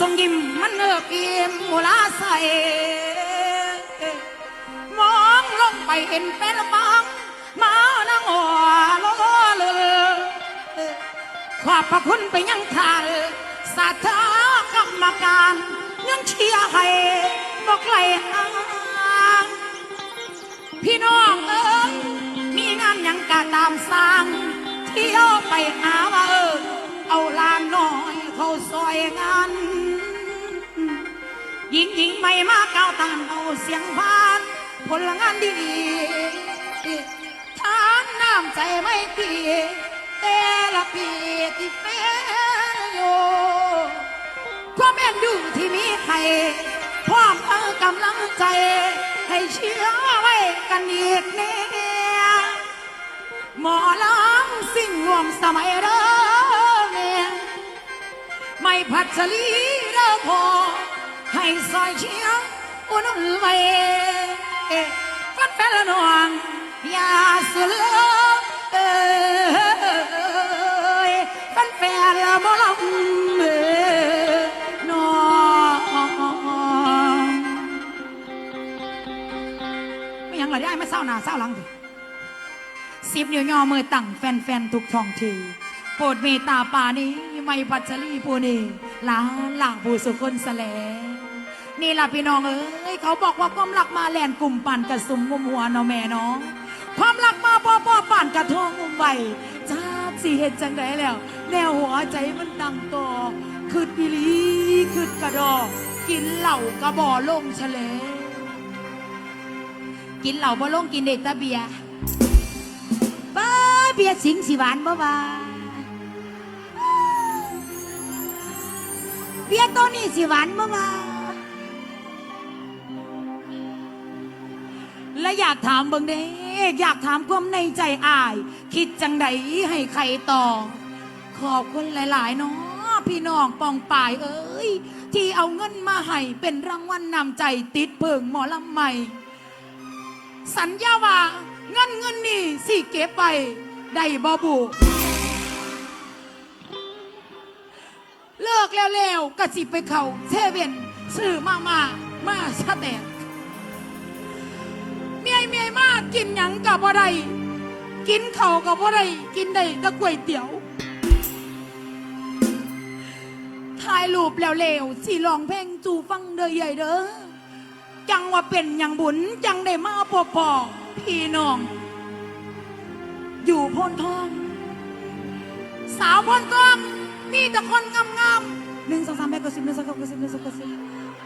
ทรงยิ้มมันเนือบอิ่มมุลาใสมองลงไปเห็นเป็นบางมานางอ่อลเลยขอบพระคุณไปยังทานสาธากรรมการยังเชียร์ให้บอกไกลห่างพี่น้องเอ้ยมีงานยังกะตามสร้างเที่ยวไปหาว่าเออเอาลานน้อยเขาซอยงาน ยิงยิงไม่มาเก้าตามเอาเสียงพานผลงานดีๆทานน้ำใจไม่ตีแต่ละปีที่เป็นอยู่ความแม่นอยู่ที่มีใครพร้อมเอากำลังใจ ให้เชื่อไว้กันอีกเนี่ยหมอลำสิ่งรวมสมัยเริ่มเนี่ยไม่พัชรีเด้อพอ ให้ซอยเชียงอุ่นไว้ฟัดแฟนละนวงอย่าสุดเลยเอ้ยฟันแฟนละบ่ลำเอ้ยน้องไม่ยังไรได้ไม่เศร้าหนาเศร้าหลังดิสิบนิ้วย่อมือตั้งแฟนๆทุกท้องทีโปรดเมตตาป่านี้ไม่พัชรีผู้นี้ลาหลังผู้สุคนแสล นี่ล่ะพี่น้องเอ้ยเขาบอกว่าความรักมาแลนกลุ่มปั่นกระสุมงุมหัวเนาะแม่น้องความรักมาพ่อพ่อปั่นกระทงงุมใบจ้าสีเห็นจังไดแล้วแนวหัวใจมันดังต่อคืดปิลีคืดกระดอกินเหล่ากระบ่อลงเฉลกินเหล่าบ่ลงกินเด็กตาเบียบ้าเบียสิงสิหวานบ่ว่าเบียตัวนี้สิหวานบ่มา และอยากถามเบิ่งเด้อยากถามความในใจอาย คิดจังใดให้ใครต่อ ขอบคุณหลาย ๆ เนาะพี่น้องปองป่ายเอ้ย ที่เอาเงินมาให้เป็นรางวัลนนำใจติดเพิงหมอลำใหม่ สัญญาว่าเงินเงินนี่สิเก็บไปได้บ่บุเลิกแล้วๆก็สิไปเขาเซเว่นซื้อมามามาสะแตก เมียเมียมากกินหยังกับบ่ได้กินเขาวกับบ่ได้กินได้แต่ก๋วยเตี๋ยวถ่ายรูปแล้วๆสิลองเพลงจูฟังเด้อใหญ่เด้อจังว่าเป็นอย่างบุญจังได้มาปอปอพี่น้อง อยู่โพนทอง สาวพนทองมีแต่คนงามๆหนึ่งสองสามแปดเก้าสิบหนึ่งสองสามเก้าสิบหนึ่งสองเก้าสิบ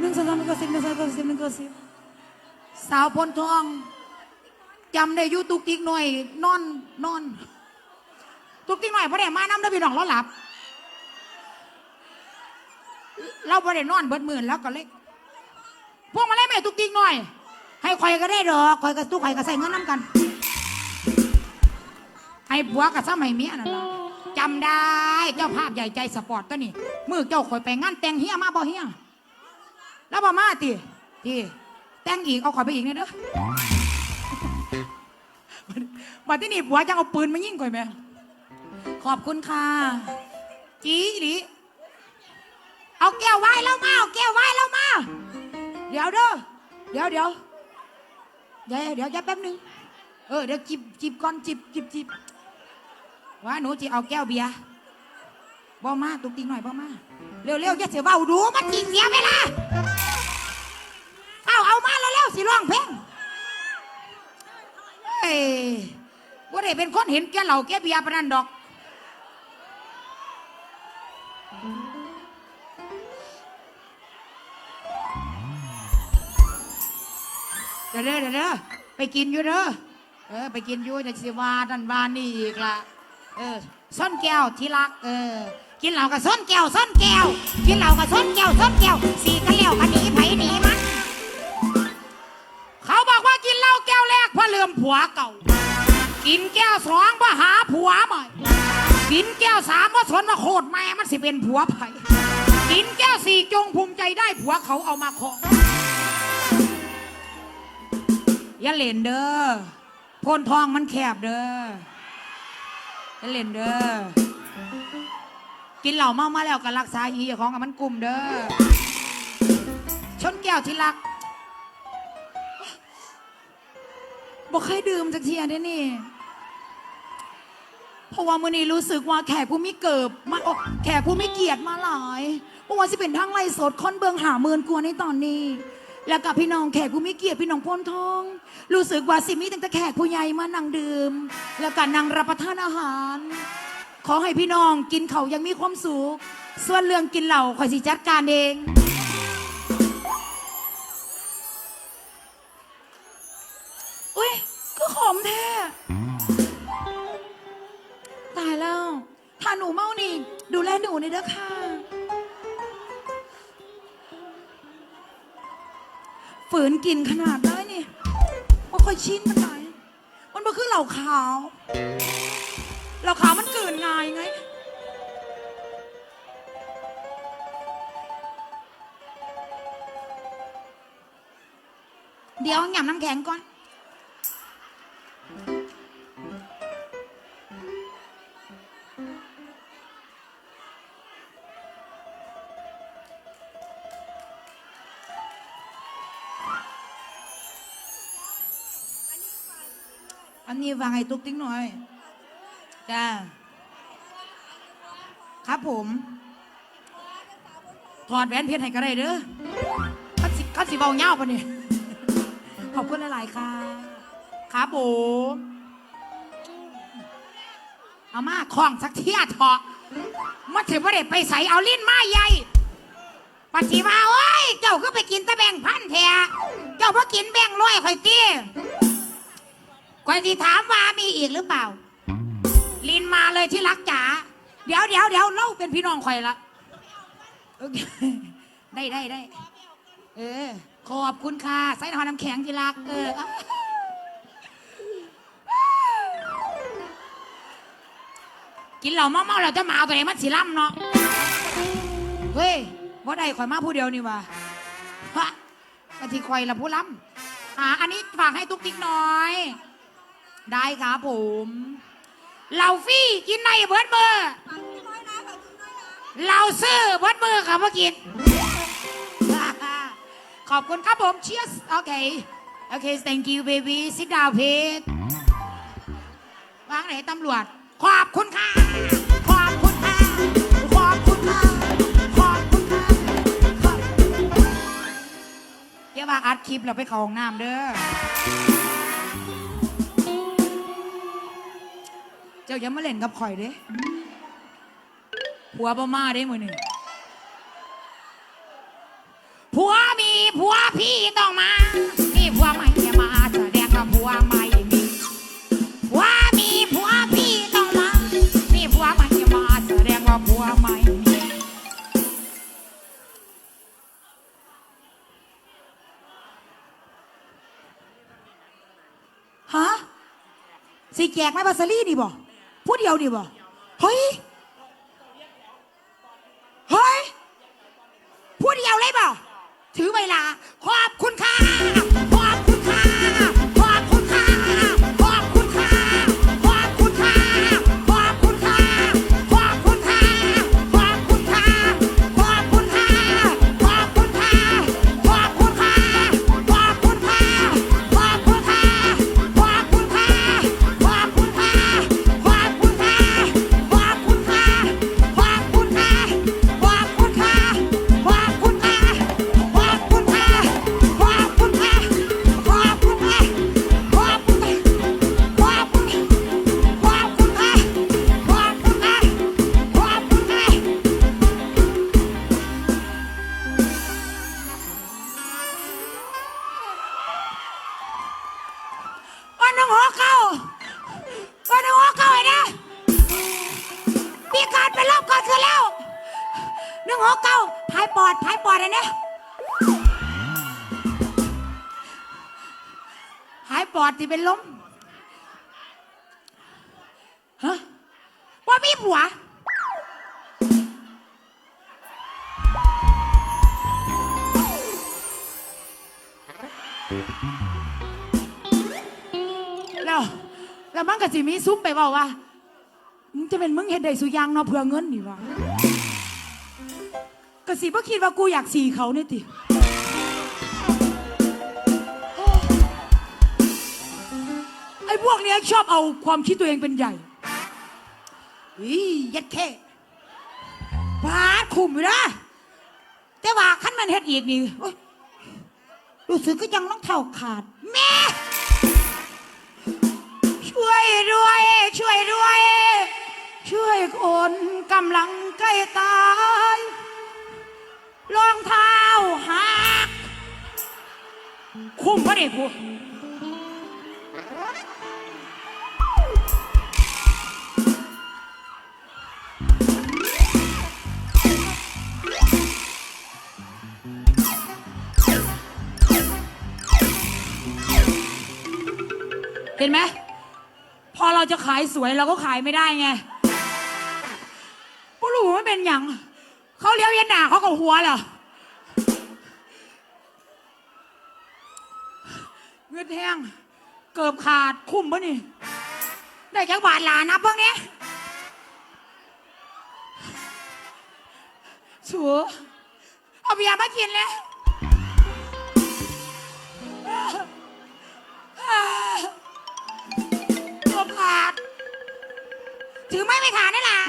หนึ่งสองสามเก้าสิบหนึ่งสองเก้าสิบหนึ่งเก้าสิบสาวพนทอง จำได้อยู่ตุกติกหน่อยนอนนอน ตุกติกหน่อยพอได้มาน้ำได้พี่น้องเราหลับ เราพอได้นอนเบิดหมื่นแล้วก็เล็กพวกมาเล่นแม่ตุกติกหน่อย ให้คอยก็ได้ดอกคอยกับตุกคอยก็ใส่เงินน้ำกัน ให้ผัวกับซ้ำให้เมียนั่นล่ะจำได้เจ้าภาพใหญ่ใจสปอร์ตตัวนี้มือเจ้าคอยไปงานแต่งเฮียมาบ่เฮียแล้วบ่มาติทีแต่งอีกเอาคอยไปอีกเนี่ยเด้อ บัดที่นี่ผัวจังเอาปืนมายิงก่อยแม่ขอบคุณค่ะจีอีหลีเอาแก้วไว้แล้วมาเอาแก้วไว้แล้วมา เดี๋ยวเด้อเดี๋ยวเดี๋ยวเดี๋ยวเดี๋ยวอย่แป๊บนึง เออเดี๋ยวจิบจิบก่อนจิบจิบจิบว่าหนูจะเอาแก้วเบียร์บ่มาตุกติงหน่อยบ่มาเร็วเร็วอย่าเสียเบาดูมันจริงเสียเวลาเอาเอามาแล้วเร็วสิร้องเพลง ยว่าได้เป็นคนเห็นแก่เหล่าแก่เบียร์ปานนันดอกเดี๋ยวเด้อเด้อไปกินอยู่เด้อเออไปกินอยู่จะสิวาดันวานนี่อีกละเออส้นแก้วที่รัก เออ กินเหล้ากับส้นแก้วส้นแก้ว กินเหล้ากับส้นแก้วส้นแก้วสีกันแล้วกันหนีไผหนี กินแก้วสามว่าสนว่าโคตรแม่มันสิเป็นผัวไผ่กินแก้วสี่จงภูมิใจได้ผัวเขาเอามาขออย่าเล่นเด้อโพนทองมันแคบเด้ออย่าเล่นเด้อกินเหล่าเมามาแล้วก็รักษาอีของกับมันกลุ่มเด้อชนแก้วที่รักบอกให้ดื่มจากเทียเด้นี่ พราะว่ามื้อนี้รู้สึกว่าแขกผู้มีเกิบมาแขกผู้มีเกียรติมาหลายเพราะว่าสิเป็นทั้งไร่สดค้นเบืองหาเมื่นกลัวในตอนนี้ แล้วกับพี่น้องแขกผู้มีเกียรติพี่น้องพ้นทอง รู้สึกว่าสิมีตั้งแต่แขกผู้ใหญ่มานั่งดื่ม แล้วกับนั่งรับประทานอาหาร ขอให้พี่น้องกินเขายังมีความสุขส่วนเรื่องกินเหล่าขอยสิจัดการเองูนี่เด้อค่ะ ฝืนกินขนาดได้นี่มันค่อยชิ้นมันไหนมันมาคือเหล่าขาวเหล่าขาวมันเกินงายไง เดี๋ยวหยำน้ำแข็งก่อน นนี้วางไอ้ตุ๊กติ้งหน่อย จ้า ครับผม ถอดแหวนเพชรให้ก็ได้เด้อคัดสิคัดสิเบาเงาปะเนี่ย ขอบคุณหลายๆค่ะ ครับผม เอามาคล้องสักเที่ยเถอะมันถือว่าเด็ไปใส่เอาลิ้นมาใหญ่ปัสสิมาโอ้ย เจ้าก็ไปกินตะแบงพันแท้เจ้าพ่กินแบงร้อยข่อยตี้ ก้อยที่ถามว่ามีอีกหรือเปล่า ลินมาเลยที่รักจ๋า เดี๋ยวเดี๋ยวเดี๋ยวเล่าเป็นพี่น้องคอยละได้ได้ได้ เออ ขอบคุณค่ะไส้ทอดน้ำแข็งที่รักเออ กินเหล้าเมาๆเราจะมาเอาตัวเองมันสีล่ำเนาะ เฮ้ยบ่ได้ข่อยมาผู้เดียวนี่วะฮะกะทิข่อยละผู้ล่ำอ่า อันนี้ฝากให้ตุ๊กติ๊กน้อย ได้ครับผมเหล่าฟี่กินในเบิร์ดเบอร์เราซื้อเบิร์ดเบอร์ครับเมื่อกี้ขอบคุณครับผมเชียร์โอเคโอเค thank you baby sit down p e t วางไหนตำรวจ ขอบคุณค่ะ ขอบคุณค่ะ ขอบคุณค่ะ ขอบคุณค่ะเดี๋ยวว่าอัดคลิปเราไปข้องน้ำเด้อ จ้าอย่ามาเล่นกับข่อยเด้ผัวบ่มาเด้มือหนึ่งผัวมีผัวพี่ต้องมาพี่ผัวใหม่มาแสดงว่าผัวไม่มีผัวมีผัวพี่ต้องมาพี่ผัวไม่มาแสดงว่าผัวไม่มีฮะสิแจกไหมบาสลี่นี่บอก ผู้เดียวนี่บ่เฮ้ย พายปอดพายปอดอ้เนี่ยหายปอดที่เป็นลมฮะว่ามีผัวแล้วแล้วมันก็สิมีซุ้มไปบอกว่ามึงจะเป็นมึงเฮ็ดได้สุยางเนาะเพื่อเงินนี่วะ ระสีบ่คิดว่ากูอยากสีเขาเนี่ยติไอ้พวกเนี้ยชอบเอาความคิดตัวเองเป็นใหญ่อียัดแค่บาดคุมอยู่นะแต่ว่าขั้นมันเฮ็ดอีกนี่รู้สึกก็ยังต้องเท่าขาด แม่ ช่วยด้วย ช่วยด้วย ช่วยคนกำลังใกล้ตาย รองเท้าหักคุ้มปะเนี่ยกูเห็นไหม พอเราจะขายสวยเราก็ขายไม่ได้ไงผู้รู้ไม่เป็นอย่าง เขาเลี้ยวยันหนาเขาก็หัวเหรอเงินแห้งเกือบขาดคุ้มปะนี่ ได้จักบาทหลานับเพิ่งเนี้ยสัวเอาเบียร์มากินเลยเกือบขาด ถือไม่ไม่ขาดนั่แหละ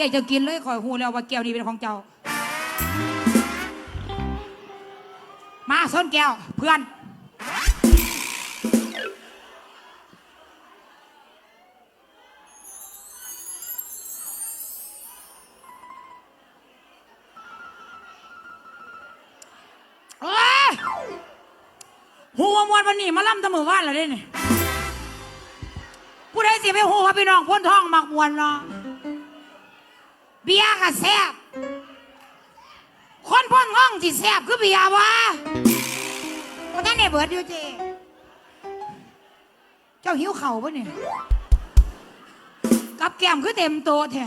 อี่ยจะกินเลยคอยหูแล้วว่าแก้วนี้เป็นของเจ้า มาส้นแก้วเพื่อนเอ้ยหัวมวนวันนี้มาล่ำแตะมือว่านแล้วเด้นี่ผู้ใดสิไปหัวพี่น้องพ้นท้องมักมวนเนาะ เบียร์ก็แซ่บคนพ่นห้องที่แซ่บคือเบียร์วะเพราะท่านเนี่ยเบิดอยู่เจเจ้าหิวเข่าปะเนี่ยกับแก้มคือเต็มโตแท้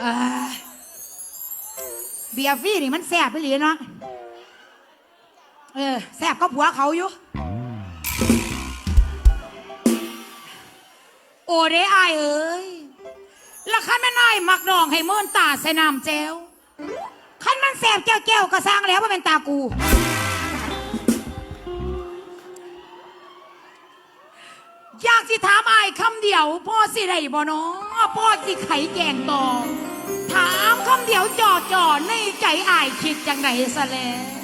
เอ้ยเบียร์ฟรีนี่มันแซ่บไปเลยเนาะ เออแซ่บก็ผัวเขาอยู่ เดอายเอ้ยล้วคันแม่นายมักนองให้เมื่นตาใส่น้ำแจวคันมันแสบแก้วแก้วก็สร้างแล้วว่าเป็นตากู อยากสิถามอายคำเดียว พ่อสิได้บ่นาะพ่อสิไขแกงต่อถามคำเดียวจ่อจ่อๆในใจอายคิดจังไหนซะแล้ว